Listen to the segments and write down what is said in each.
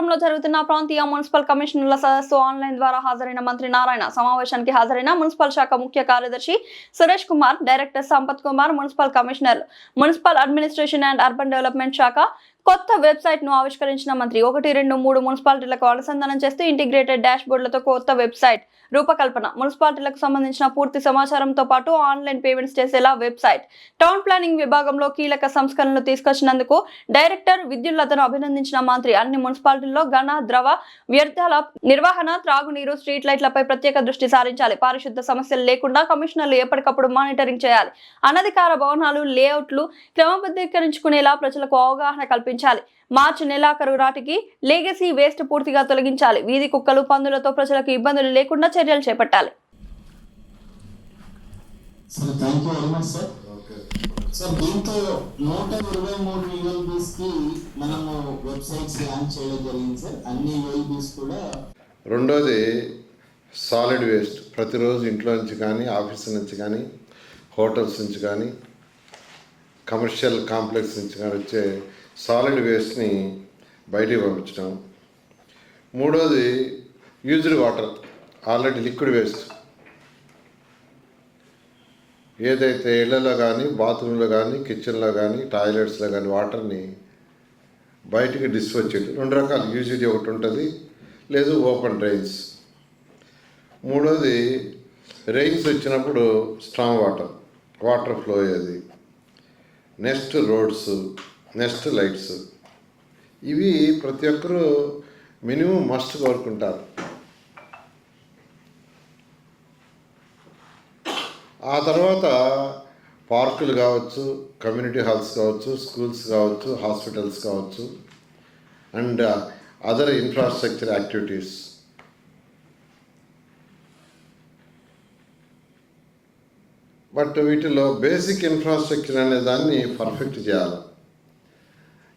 పిఠాపురంలో జరుగుతున్న ప్రాంతీయ మున్సిపల్ కమిషనర్ల సదస్సు ఆన్లైన్ ద్వారా హాజరైన మంత్రి నారాయణ సమావేశానికి హాజరైన మున్సిపల్ శాఖ ముఖ్య కార్యదర్శి Suresh Kumar director Sampath Kumar municipal commissioner municipal administration and urban development శాఖ కొత్త వెబ్సైట్ను ఆవిష్కరించిన మంత్రి ఒకటి రెండు మూడు మున్సిపాలిటీలకు అనుసంధానం చేస్తూ ఇంటిగ్రేటెడ్ డాష్ బోర్డులతో కొత్త వెబ్సైట్ రూపకల్పన. మున్సిపాలిటీలకు సంబంధించిన పూర్తి సమాచారంతో పాటు ఆన్లైన్ పేమెంట్స్ చేసేలా వెబ్సైట్. టౌన్ ప్లానింగ్ విభాగంలో కీలక సంస్కరణలు తీసుకొచ్చినందుకు డైరెక్టర్ విద్యుల్లతను అభినందించిన మంత్రి అన్ని మున్సిపాలిటీల్లో ఘన ద్రవ వ్యర్థాల నిర్వహణ త్రాగునీరు స్ట్రీట్ లైట్లపై ప్రత్యేక దృష్టి సారించాలి. పారిశుద్ధ సమస్యలు లేకుండా కమిషనర్లు ఎప్పటికప్పుడు మానిటరింగ్ చేయాలి. అనధికార భవనాలు లేఅవుట్లు క్రమబద్ధీకరించుకునేలా ప్రజలకు అవగాహన కల్పించాలి. మార్చి నెలాఖరు నాటికి లేగసీ వేస్ట్ పూర్తిగా తొలగించాలి. వీధి కుక్కలు పందులతో ప్రజలకు ఇబ్బందులు లేకుండా చర్యలు చేపట్టాలి. సార్ దీంతో నూట ఇరవై మూడు యూఎల్బీస్కి మనము వెబ్సైట్స్ లాంచ్ చేయడం జరిగింది సార్. అన్ని యూఎల్బీస్ కూడా రెండోది సాలిడ్ వేస్ట్. ప్రతిరోజు ఇంట్లో నుంచి కానీ ఆఫీస్ నుంచి కానీ హోటల్స్ నుంచి కానీ కమర్షియల్ కాంప్లెక్స్ నుంచి కానీ వచ్చే సాలిడ్ వేస్ట్ని బయటికి పంపించడం. మూడోది used water already liquid waste. ఏదైతే ఇళ్ళలో కానీ బాత్రూంలో కానీ కిచెన్లో కానీ టాయిలెట్స్లో కానీ వాటర్ని బయటికి డిస్పోజ్ చేయడం. రెండు రకాలు యూజిటీ ఒకటి ఉంటుంది లేదు ఓపెన్ డ్రైన్స్. మూడోది రెయిన్స్ వచ్చినప్పుడు స్ట్రాంగ్ వాటర్ వాటర్ ఫ్లో అయ్యేది. Next roads next lights. ఇవి ప్రతి ఒక్కరూ మినిమం మస్ట్ కోరుకుంటారు. ఆ తర్వాత పార్కులు కావచ్చు కమ్యూనిటీ హాల్స్ కావచ్చు స్కూల్స్ కావచ్చు హాస్పిటల్స్ కావచ్చు and other infrastructure activities. But వీటిలో బేసిక్ ఇన్ఫ్రాస్ట్రక్చర్ అనే దాన్ని పర్ఫెక్ట్ చేయాలి.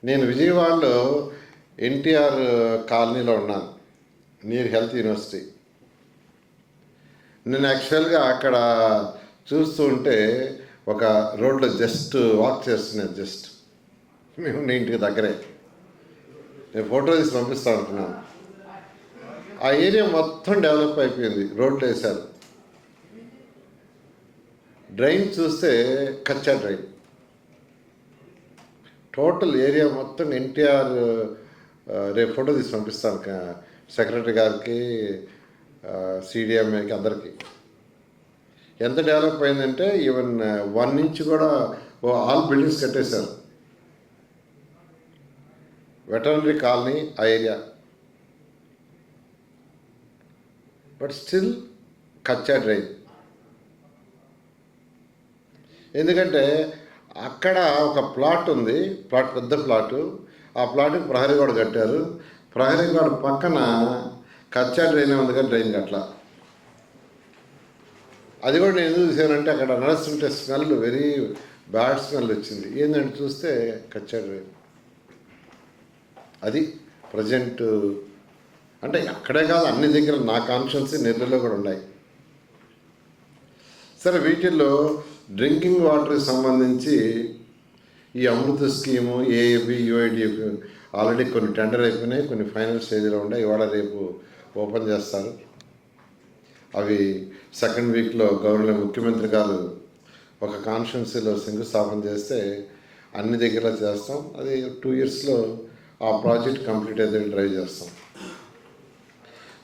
నేను విజయవాడలో ఎన్టీఆర్ కాలనీలో ఉన్నాను నియర్ హెల్త్ యూనివర్సిటీ నేను యాక్చువల్గా అక్కడ చూస్తూ ఉంటే ఒక రోడ్లో జస్ట్ వాక్ చేస్తున్నాను జస్ట్ మేము నీ ఇంటికి దగ్గరే. నేను ఫోటో తీసి పంపిస్తా అనుకున్నాను. ఆ ఏరియా మొత్తం డెవలప్ అయిపోయింది రోడ్లు వేశారు. డ్రైన్ చూస్తే కచ్చా డ్రైన్. టోటల్ ఏరియా మొత్తం ఎన్టీఆర్ రేపు ఫోటో తీసి పంపిస్తాను సెక్రటరీ గారికి సిడిఎంఏకి అందరికీ. ఎంత డెవలప్ అయిందంటే ఈవెన్ వన్ ఇంచ్ కూడా ఓ ఆల్ బిల్డింగ్స్ కట్టేశారు. వెటర్నరీ కాలనీ ఆ ఏరియా. బట్ స్టిల్ కచ్చా డ్రైన్. ఎందుకంటే అక్కడ ఒక ప్లాట్ ఉంది ప్లాట్ పెద్ద ప్లాటు. ఆ ప్లాట్కి ప్రహరీ గోడ కట్టారు. ప్రహరీ గోడ పక్కన కచ్చా డ్రైన్ ఉంది కానీ డ్రైన్ కట్లా అది కూడా నేను ఎందుకు చూసానంటే అక్కడ నడుస్తుంటే స్మెల్ వెరీ బ్యాడ్ స్మెల్ వచ్చింది. ఏంటంటే చూస్తే కచ్చా డ్రైన్. అది ప్రజెంట్ అంటే అక్కడే కాదు అన్ని దగ్గర నా కాన్షియన్స్ నెల్లూరులో కూడా ఉన్నాయి. సరే వీటిల్లో డ్రింకింగ్ వాటర్కి సంబంధించి ఈ Amrut scheme AFB UIDF already కొన్ని టెండర్ అయిపోయినాయి కొన్ని ఫైనల్ స్టేజ్లో ఉన్నాయి. ఇవాళ రేపు ఓపెన్ చేస్తారు. అవి సెకండ్ వీక్లో గవర్నమెంట్ ముఖ్యమంత్రి గారు ఒక కాన్స్టిట్యున్సీలో శంకుస్థాపన చేస్తే అన్ని దగ్గర చేస్తాం. అది టూ ఇయర్స్లో ఆ ప్రాజెక్ట్ కంప్లీట్ అయితే డ్రైవ్ చేస్తాం.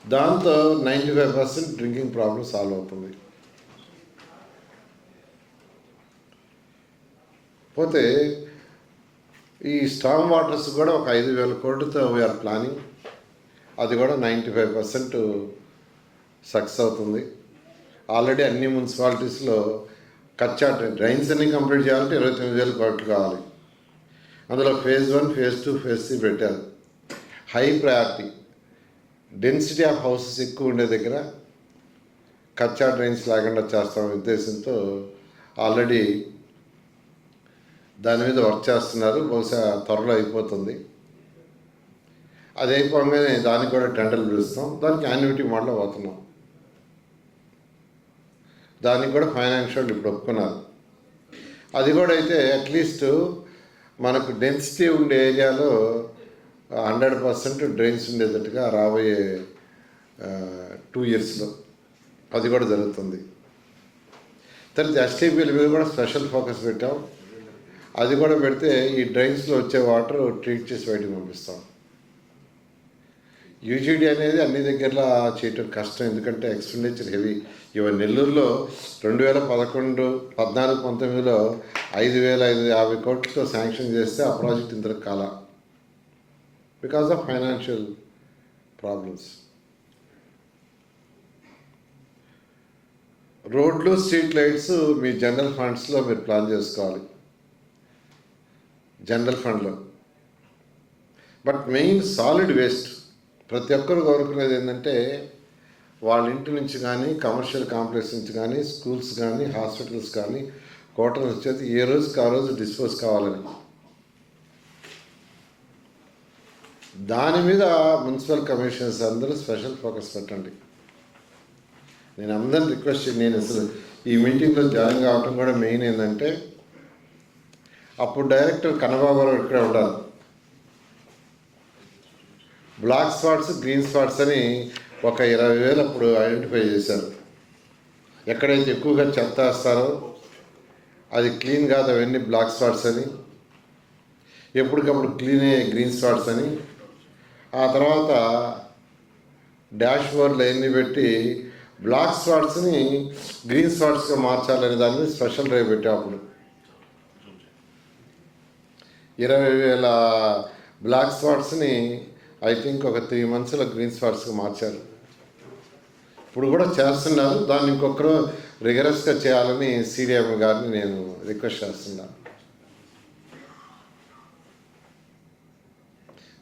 దాంతో ninety five percent drinking problem solve అవుతుంది. పోతే ఈ స్టామ్ వాటర్స్ కూడా ఒక ఐదు వేల కోట్లతో వీఆర్ ప్లానింగ్ అది కూడా నైంటీ ఫైవ్ పర్సెంట్ సక్సెస్ అవుతుంది. ఆల్రెడీ అన్ని మున్సిపాలిటీస్లో కచ్చా డ్రైన్స్ అన్ని కంప్లీట్ చేయాలంటే ఇరవై తొమ్మిది వేల కోట్లు కావాలి. అందులో phase one phase two phase three పెట్టారు. High priority density of houses ఎక్కువ ఉండే దగ్గర కచ్చా డ్రైన్స్ లేకుండా చేస్తాం ఉద్దేశంతో ఆల్రెడీ దాని మీద వర్క్ చేస్తున్నారు. బహుశా త్వరలో అయిపోతుంది. అది అయిపోగానే దానికి కూడా టెండర్లు పిలుస్తాం. దానికి యాన్యుటీ మోడల్ పోతున్నాం. దానికి కూడా ఫైనాన్షియల్ ఇప్పుడు ఒప్పుకున్నారు. అది కూడా అయితే అట్లీస్ట్ మనకు డెన్సిటీ ఉండే ఏరియాలో హండ్రెడ్ పర్సెంట్ డ్రైన్స్ ఉండేటట్టుగా రాబోయే టూ ఇయర్స్లో అది కూడా జరుగుతుంది. తర్వాత ఎస్టీపీల మీద కూడా స్పెషల్ ఫోకస్ పెట్టాం. అది కూడా పెడితే ఈ డ్రైన్స్లో వచ్చే వాటర్ ట్రీట్ చేసి బయటకు పంపిస్తాం. యూజీడీ అనేది అన్ని దగ్గరలో చేయటం కష్టం ఎందుకంటే ఎక్స్పెండిచర్ హెవీ. ఇవాళ నెల్లూరులో రెండు వేల పదకొండు పద్నాలుగు పంతొమ్మిదిలో ఐదు వేల ఐదు యాభై కోట్లతో శాంక్షన్ చేస్తే ఆ ప్రాజెక్ట్ ఇంతకు కాల. Because of financial problems. రోడ్లు స్ట్రీట్ లైట్స్ మీ జనరల్ ఫండ్స్లో మీరు ప్లాన్ చేసుకోవాలి. జనరల్ ఫండ్లో. బట్ మెయిన్ సాలిడ్ వేస్ట్ ప్రతి ఒక్కరు కోరుకునేది ఏంటంటే వాళ్ళ ఇంటి నుంచి కానీ కమర్షియల్ కాంప్లెక్స్ నుంచి కానీ స్కూల్స్ కానీ హాస్పిటల్స్ కానీ హోటల్స్ వచ్చేది ఏ రోజుకి ఆ రోజు డిస్పోజ్ కావాలని. దాని మీద మున్సిపల్ కమిషనర్స్ అందరూ స్పెషల్ ఫోకస్ పెట్టండి. నేను అందరిని రిక్వెస్ట్ చేయండి. నేను అసలు ఈ మీటింగ్లో జాయిన్ కావటం కూడా మెయిన్ ఏంటంటే అప్పుడు డైరెక్టర్ కన్నబాబు గారు ఇక్కడ ఉండాలి. బ్లాక్ స్పాట్స్ గ్రీన్ స్పాట్స్ అని ఒక ఇరవై వేలు అప్పుడు ఐడెంటిఫై చేశారు. ఎక్కడైతే ఎక్కువగా చెత్త వేస్తారో అది క్లీన్ కాదు అవన్నీ బ్లాక్ స్పాట్స్ అని. ఎప్పటికప్పుడు క్లీన్ అయ్యే గ్రీన్ స్పాట్స్ అని. ఆ తర్వాత డాష్ బోర్డ్లు అవన్నీ పెట్టి బ్లాక్ స్పాట్స్ని గ్రీన్ స్పాట్స్గా మార్చాలనే దాని మీద స్పెషల్ డ్రైవ్ పెట్టాం అప్పుడు. ఇరవై వేల బ్లాక్ స్పాట్స్ని ఐ థింక్ ఒక త్రీ మంత్స్లో గ్రీన్ స్పాట్స్కి మార్చారు. ఇప్పుడు కూడా చేస్తున్నారు. దాన్ని ఇంకొకరు రిగరస్గా చేయాలని సీడిఎం గారిని నేను రిక్వెస్ట్ చేస్తున్నాను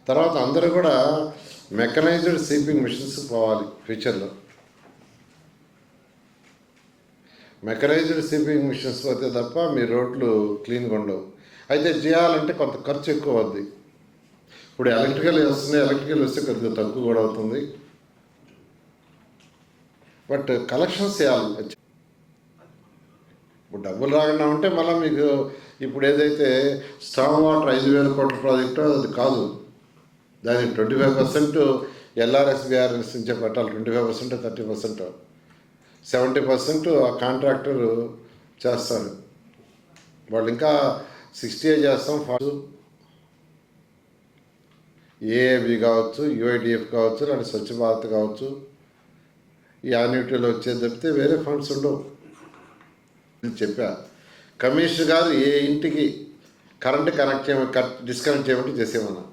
తర్వాత అందరూ కూడా మెకనైజ్డ్ సీపింగ్ మిషన్స్ పోవాలి ఫ్యూచర్లో మెకనైజ్డ్ స్వీపింగ్ మిషన్స్ పోతే తప్ప మీ రోడ్లు క్లీన్గా ఉండవు. అయితే చేయాలంటే కొంత ఖర్చు ఎక్కువ అవుద్ది. ఇప్పుడు ఎలక్ట్రికల్ వస్తుంది ఎలక్ట్రికల్ వస్తే కొద్దిగా తక్కువ కూడా అవుతుంది. బట్ కలెక్షన్స్ చేయాలి. ఇప్పుడు డబ్బులు రాకుండా ఉంటే మళ్ళీ మీకు ఇప్పుడు ఏదైతే స్టామ్ వాటర్ ఐదు వేల కోట్ల ప్రాజెక్టు అది కాదు. దానికి twenty five percent LRS BRS నుంచే పెట్టాలి. Twenty five percent thirty percent. Seventy percent ఆ కాంట్రాక్టర్ చేస్తారు. వాళ్ళు ఇంకా సిక్స్టీ చేస్తాం ఫాస్ట్. ఏఏబి కావచ్చు యుఐడిఎఫ్ కావచ్చు లేదంటే స్వచ్ఛ భారత్ కావచ్చు ఈ యాన్యుటీలో వచ్చేది తప్పితే వేరే ఫండ్స్ ఉండవు. చెప్పా. కమిషన్ గారు ఏ ఇంటికి కరెంట్ కనెక్ట్ చేయమని డిస్కనెక్ట్ చేయమంటే చేసేమన్నా